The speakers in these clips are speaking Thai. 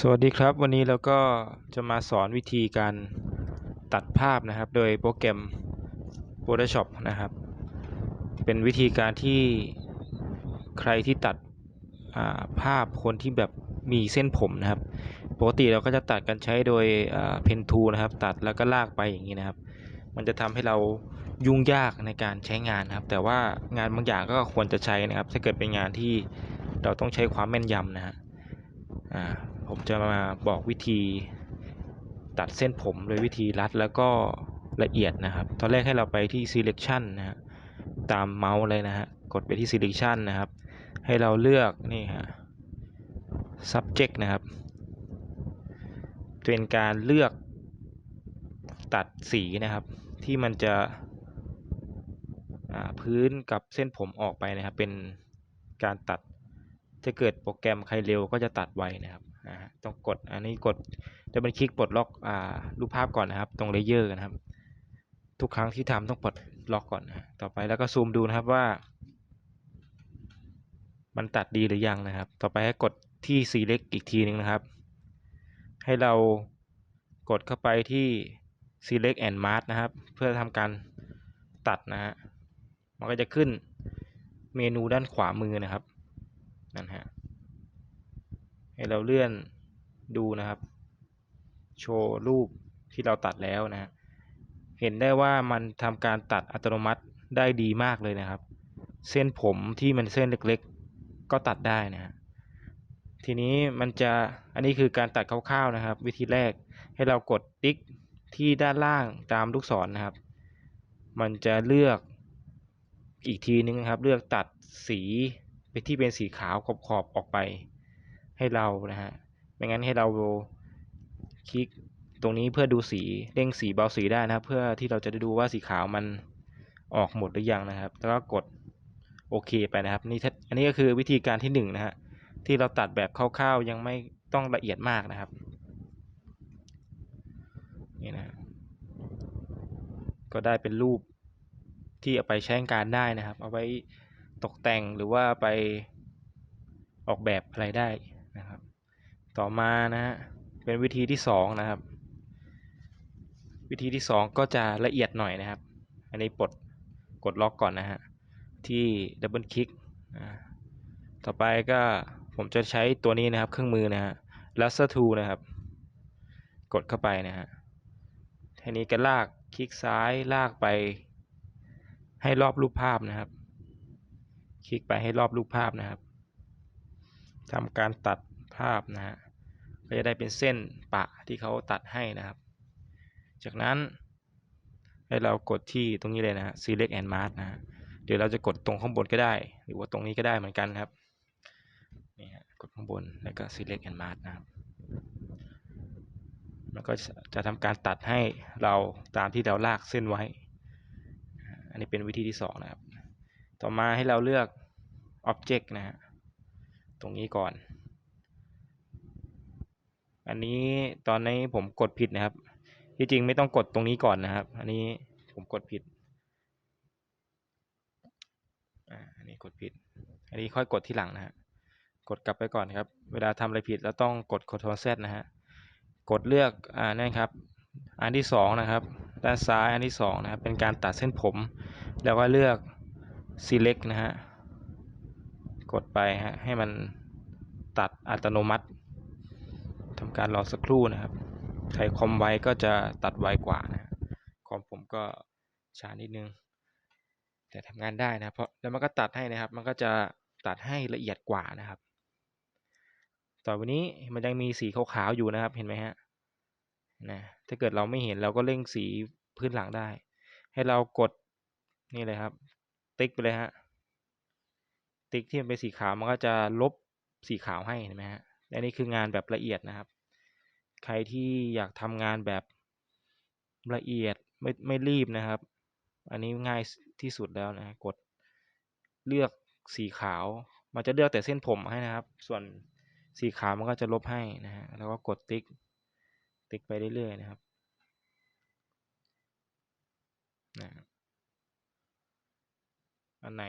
สวัสดีครับ วันนี้เราก็จะมาสอนวิธีการตัดภาพนะครับ โดยโปรแกรม Photoshop นะครับ เป็นวิธีการที่ใครที่ตัดภาพคนที่แบบมีเส้นผมนะครับ ปกติเราก็จะตัดกันใช้โดยเพนทูนะครับ ตัดแล้วก็ลากไปอย่างนี้นะครับ มันจะทำให้เรายุ่งยากในการใช้งานนะครับ แต่ว่างานบางอย่างก็ควรจะใช้นะครับ ถ้าเกิดเป็นงานที่เราต้องใช้ความแม่นยำนะฮะ ผมจะมาบอกวิธีตัดเส้นผมโดยวิธีรัดแล้วก็ละเอียดนะครับ ตอนแรกให้เราไปที่ selection นะฮะตามเมาส์เลยนะฮะ กดไปที่ selection นะครับ ให้เราเลือกนี่ฮะ subject นะครับ เป็นการเลือกตัดสีนะครับ ที่มันจะพื้นกับเส้นผมออกไปนะครับ เป็นการตัด จะเกิดโปรแกรมใครเร็วก็จะตัดไวนะครับ ต้องกดอันนี้กดจะเป็นคลิกปลดล็อกอ่ารูปภาพก่อนนะครับ ตรงเลเยอร์นะครับ ทุกครั้งที่ทำต้องปลดล็อกก่อนนะต่อไปแล้วก็ซูมดูนะครับว่า มันตัดดีหรือยังนะครับ ต่อไปให้กดที่ select อีกทีนึงนะครับ ให้เรากดเข้าไปที่ select and mask นะครับ เพื่อทำการตัดนะฮะ มันก็จะขึ้นเมนูด้านขวามือนะครับ นั่นฮะ ให้เราเลื่อนดูนะครับ โชว์รูปที่เราตัดแล้วนะเห็นได้ว่ามันทำการตัดอัตโนมัติได้ดีมากเลยนะครับ เส้นผมที่มันเส้นเล็กๆ ก็ตัดได้นะฮะทีนี้มันจะอันนี้คือการตัดคร่าวๆนะครับ วิธีแรกให้เรากดติ๊กที่ด้านล่างตามลูกศรนนะครับ มันจะเลือกอีกทีนึงครับ เลือกตัดสีไปที่เป็นสีขาวขอบๆออกไป ให้เรานะฮะไม่งั้นให้เราคลิกตรงนี้เพื่อดูสีเร่งสีเบาสีได้นะครับเพื่อที่เราจะได้ดูว่าสีขาวมันออกหมดหรือยังนะครับ แล้วก็กดโอเคไปนะครับนี่อันนี้ก็คือวิธีการที่1นนะฮะที่เราตัดแบบคร่าวๆยังไม่ต้องละเอียดมากนะครับนี่นะก็ได้เป็นรูปที่เอาไปใช้การได้นะครับ เอาไว้ตกแต่งหรือว่าไปออกแบบอะไรได้ ต่อมานะฮะเป็นวิธีที่2นะครับ วิธีที่2ก็จะละเอียดหน่อยนะครับ อันนี้ปลดกดล็อกก่อนนะฮะที่ดับเบิลคลิกต่อไปก็ผมจะใช้ตัวนี้นะครับเครื่องมือนะฮะ laser นะครับ กดเข้าไปนะฮะทีนี้ก็ลากคลิกซ้ายลากไป ให้รอบรูปภาพนะครับ คลิกไปให้รอบรูปภาพนะครับทำการตัด ภาพนะฮะก็จะได้เป็นเส้นปะที่เขาตัดให้นะครับ จากนั้นให้เรากดที่ตรงนี้เลยนะฮะ select and mask นะฮะเดี๋ยวเราจะกดตรงข้างบนก็ได้ หรือว่าตรงนี้ก็ได้เหมือนกันครับนี่ฮะกดข้างบนแล้วก็ select and mask นะครับมันก็จะทำการตัดให้เราตามที่เราลากเส้นไว้ อันนี้เป็นวิธีที่2นะครับ ต่อมาให้เราเลือก object นะฮะ ตรงนี้ก่อน อันนี้ตอนนี้ผมกดผิดนะครับ ที่จริงไม่ต้องกดตรงนี้ก่อนนะครับ อันนี้ผมกดผิดอ่าอันนี้กดผิด อันนี้ค่อยกดที่หลังนะฮะกดกลับไปก่อนครับ เวลาทำอะไรผิดแล้วต้องกด Ctrl Z นะฮะกดเลือกอ่านั่นครับ อันที่สองนะครับด้านซ้ายอันที่สองนะครับเป็นการตัดเส้นผม แล้วก็เลือก select นะฮะกดไปฮะให้มันตัดอัตโนมัติ การรอสักครู่นะครับใช้คอมไวก็จะตัดไวกว่านะคอมผมก็ช้านิดนึง แต่ทำงานได้นะเพราะแล้วมันก็ตัดให้นะครับ มันก็จะตัดให้ละเอียดกว่านะครับ ต่อไปนี้มันยังมีสีขาวๆอยู่นะครับเห็นไหมฮะนะถ้าเกิดเราไม่เห็นเราก็เร่งสีพื้นหลังได้ ให้เรากดนี่เลยครับ ติ๊กไปเลยฮะติ๊กที่มันเป็นสีขาวมันก็จะลบสีขาวให้เห็นไหมฮะและนี่คืองานแบบละเอียดนะครับ ใครที่อยากทำงานแบบละเอียดไม่ไม่รีบนะครับ อันนี้ง่ายที่สุดแล้วนะกดเลือกสีขาว มันจะเลือกแต่เส้นผมให้นะครับ ส่วนสีขาวมันก็จะลบให้นะฮะแล้วก็กดติ๊ก ติ๊กไปเรื่อยๆนะครับนะอันไหน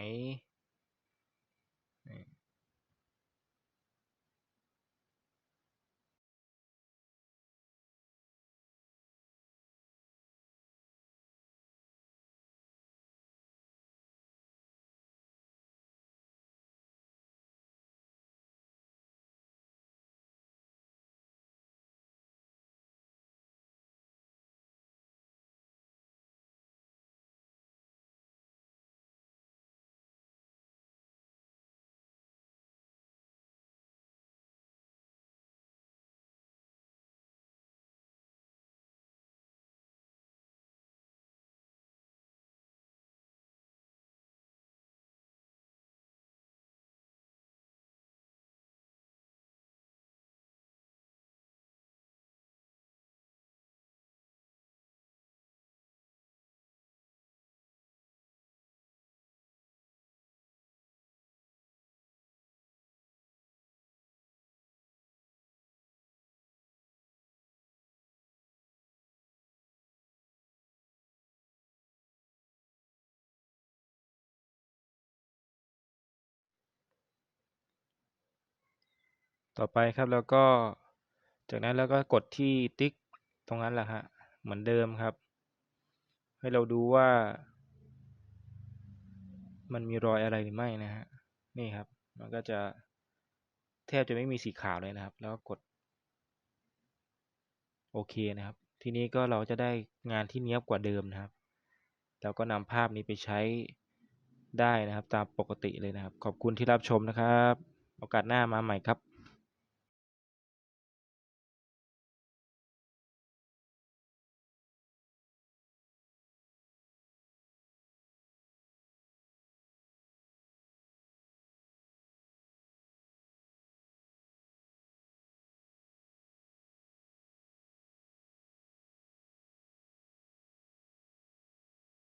ต่อไปครับแล้วก็จากนั้นแล้วก็กดที่ติ๊กตรงนั้นแหละฮะเหมือนเดิมครับ ให้เราดูว่า มันมีรอยอะไรหรือไม่นะฮะนี่ครับ มันก็จะแทบจะไม่มีสีขาวเลยนะครับ แล้วก็กด โอเคนะครับ ทีนี้ก็เราจะได้งานที่เนี้ยบกว่าเดิมนะครับ แล้วก็นำภาพนี้ไปใช้ได้นะครับ ตามปกติเลยนะครับ ขอบคุณที่รับชมนะครับ โอกาสหน้ามาใหม่ครับ